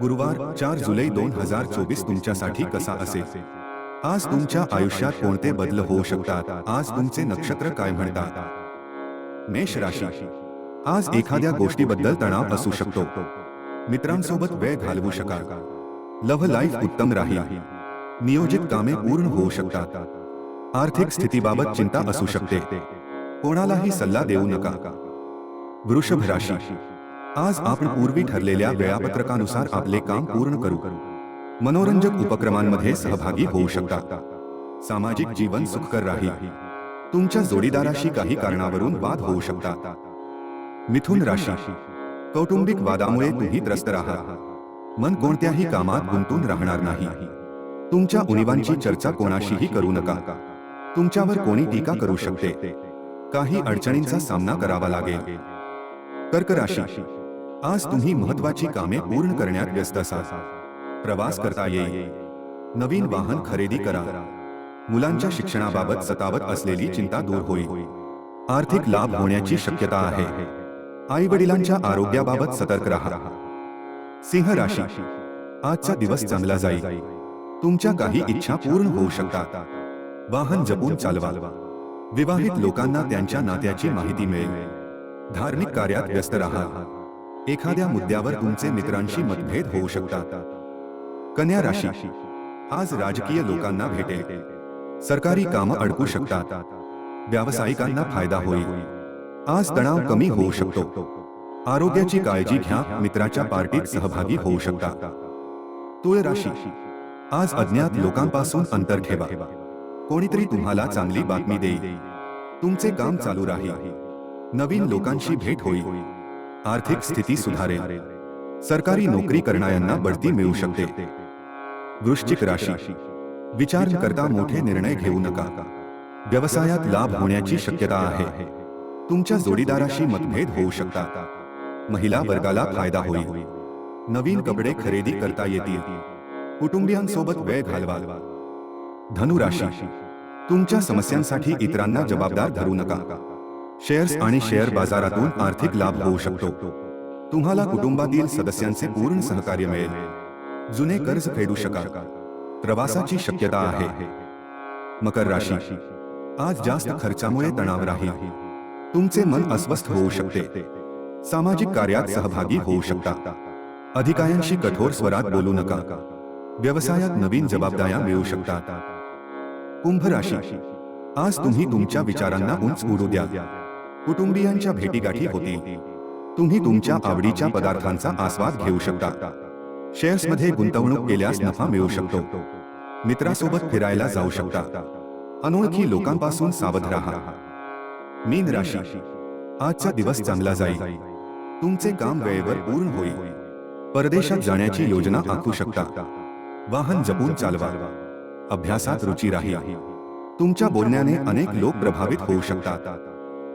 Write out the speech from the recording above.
गुरुवार चार जुलै दोन हज़ार चोवीस तुमच्यासाठी कसा असेल? आज तुमच्या आयुष्यात कोणते बदल होऊ शकतात? आज तुमचे नक्षत्र काय म्हणतात? मेष राशी. आज एखाद्या गोष्टीबद्दल तणाव असू शकतो. मित्रांसोबत वेळ घालवू शकाल. लव्ह लाईफ उत्तम राहील. नियोजित कामे पूर्ण होऊ शकतात. आर्थिक स्थितीबाबत चिंता असू शकते. कोणालाही सल्ला देऊ नका. वृषभ राशी. आज आपण पूर्वी ठरलेल्या वेळापत्रकानुसार आपले काम पूर्ण करू. मनोरंजक उपक्रमांमध्ये सहभागी होऊ शकता. सामाजिक जीवन सुखकर राहील. तुमच्या जोडीदाराशी काही कारणावरून वाद होऊ शकतात मिथुन राशी. कौटुंबिक वादामुळे तुम्ही त्रस्त राहाल. मन कोणत्याही कामात गुंतून राहणार नाही. तुमच्या उणीवांची चर्चा कोणाशीही करू नका. तुमच्यावर कोणी टीका करू शकते. काही अडचणींचा सामना करावा लागेल. कर्क राशी आज तुम्ही महत्वाची कामे पूर्ण करण्यात व्यस्त असाल प्रवास करता येईल नवीन वाहन खरेदी करा. मुलांच्या शिक्षणाबाबत सतावत असलेली चिंता दूर होईल आर्थिक लाभ होण्याची शक्यता आहे. आई वडिलांच्या आरोग्याबाबत सतर्क राहा. सिंह राशी. आजचा दिवस चांगला जाईल तुमच्या काही इच्छा पूर्ण होऊ शकतात. वाहन जपून चालवा. विवाहित लोकांना त्यांच्या नात्याची माहिती मिळेल. धार्मिक कार्यात व्यस्त राहा. एखाद्या मुद्द्यावर तुमचे मित्रांशी मतभेद होऊ शकतात. कन्या राशी. आज राजकीय लोकांना भेटेल. सरकारी कामं अडकू शकतात. व्यावसायिकांना फायदा होईल. आज तणाव कमी होऊ शकतो. आरोग्याची काळजी घ्या. मित्राच्या पार्टीत सहभागी होऊ शकता. तुळ राशी. आज अज्ञात लोकांपासून अंतर ठेवा. कोणीतरी तुम्हाला चांगली बातमी देईल. तुमचे काम चालू राहील. नवीन लोकांशी भेट होईल. आर्थिक स्थिती सुधारेल सरकारी नोकरी करणाऱ्यांना बढती मिळू शकते। वृश्चिक राशी। विचार करता मोठे निर्णय घेऊ नका। व्यवसायात लाभ होण्याची शक्यता आहे। तुमच्या जोडीदाराशी मतभेद होऊ शकतात। महिला वर्गाला फ़ायदा होईल। नवीन कपडे खरेदी करता येतील। कुटुंबियांसोबत वेळ घालवा धनुराशी। तुमच्या समस्यांसाठी इतरांना जबाबदार धरू नका। शेअर्स आणि शेअर बाजारातून आर्थिक लाभ होऊ शकतो. तुम्हाला कुटुंबातील सदस्यांचे पूर्ण सहकार्य मिळेल. जुने कर्ज फेडू शकाल. प्रवासाची शक्यता आहे. मकर राशी. आज जास्त खर्चामुळे तणाव राहील. तुमचे मन अस्वस्थ होऊ शकते. सामाजिक कार्यात सहभागी होऊ शकता. अधिकाऱ्यांशी कठोर स्वरात बोलू नका. व्यवसायात नवीन जबाबदाऱ्या मिळू शकतात. कुंभ राशी. आज तुम्ही तुमच्या विचारांना उंच उडू द्या. कुटुंबियांच्या भेटीगाठी होतील तुम्ही तुमच्या आवडीच्या पदार्थांचा आस्वाद घेऊ शकता. शेअर्समध्ये गुंतवणूक केल्यास नफा मिळू शकतो. मित्रासोबत फिरायला जाऊ शकता. अनोळखी लोकांपासून सावध राहा. मीन राशी. आजचा दिवस चांगला जाईल. तुमचे काम वेळेवर पूर्ण होईल. परदेशात जाण्याची योजना आखू शकता. वाहन जपून चालवा. अभ्यासात रुची राहील. तुमच्या बोलण्याने अनेक लोक प्रभावित होऊ शकतात.